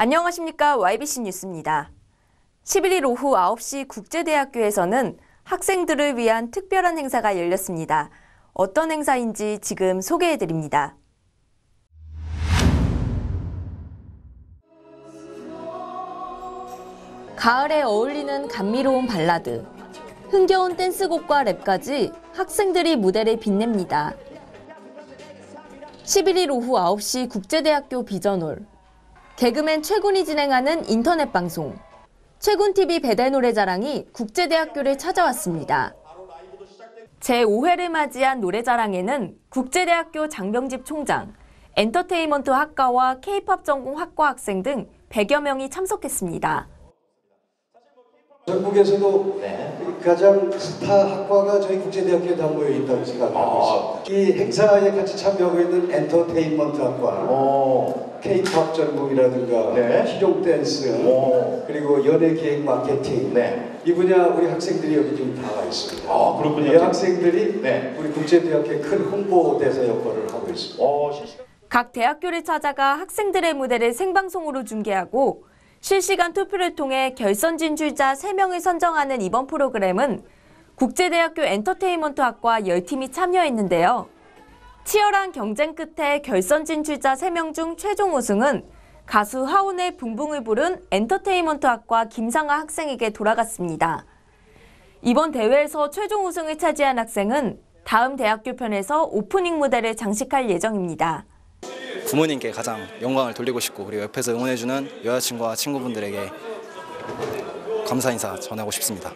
안녕하십니까. YBC 뉴스입니다. 11일 오후 9시 국제대학교에서는 학생들을 위한 특별한 행사가 열렸습니다. 어떤 행사인지 지금 소개해드립니다. 가을에 어울리는 감미로운 발라드, 흥겨운 댄스곡과 랩까지 학생들이 무대를 빛냅니다. 11일 오후 9시 국제대학교 비전홀. 개그맨 최군이 진행하는 인터넷 방송. 최군TV 배달 노래자랑이 국제대학교를 찾아왔습니다. 제5회를 맞이한 노래자랑에는 국제대학교 장병집 총장, 엔터테인먼트 학과와 K-팝 전공 학과 학생 등 100여 명이 참석했습니다. 전국에서도 가장 스타 학과가 저희 국제대학교에 다 모여 있다고 생각하고 있습니다. 이 행사에 같이 참여하고 있는 엔터테인먼트 학과, 오, K-팝 전공이라든가 네. 실용 댄스, 오. 그리고 연예 기획 마케팅 네. 이 분야 우리 학생들이 여기 지금 다 와 있습니다. 아, 그렇군요. 이 학생들이 네. 우리 국제대학교의 큰 홍보대사 역할을 하고 있습니다. 어, 실시간. 각 대학교를 찾아가 학생들의 무대를 생방송으로 중계하고 실시간 투표를 통해 결선 진출자 3명을 선정하는 이번 프로그램은 국제대학교 엔터테인먼트학과 10팀이 참여했는데요. 치열한 경쟁 끝에 결선 진출자 3명 중 최종 우승은 가수 하온의 붕붕을 부른 엔터테인먼트학과 김상아 학생에게 돌아갔습니다. 이번 대회에서 최종 우승을 차지한 학생은 다음 대학교 편에서 오프닝 무대를 장식할 예정입니다. 부모님께 가장 영광을 돌리고 싶고 그리고 옆에서 응원해주는 여자친구와 친구분들에게 감사 인사 전하고 싶습니다.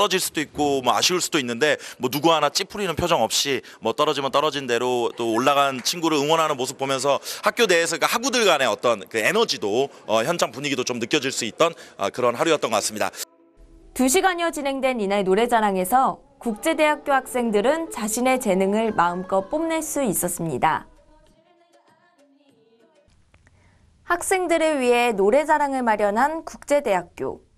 떨어질 수도 있고 뭐 아쉬울 수도 있는데 뭐 누구 하나 찌푸리는 표정 없이 뭐 떨어지면 떨어진 대로 또 올라간 친구를 응원하는 모습 보면서 학교 내에서 그 학우들 간의 어떤 그 에너지도 어, 현장 분위기도 좀 느껴질 수 있던 어, 그런 하루였던 것 같습니다. 2시간여 진행된 이날 노래자랑에서 국제대학교 학생들은 자신의 재능을 마음껏 뽐낼 수 있었습니다. 학생들을 위해 노래자랑을 마련한 국제대학교.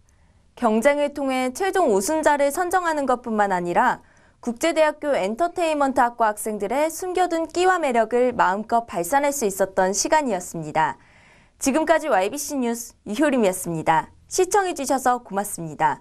경쟁을 통해 최종 우승자를 선정하는 것뿐만 아니라 국제대학교 엔터테인먼트 학과 학생들의 숨겨둔 끼와 매력을 마음껏 발산할 수 있었던 시간이었습니다. 지금까지 YBC 뉴스 이효림이었습니다. 시청해주셔서 고맙습니다.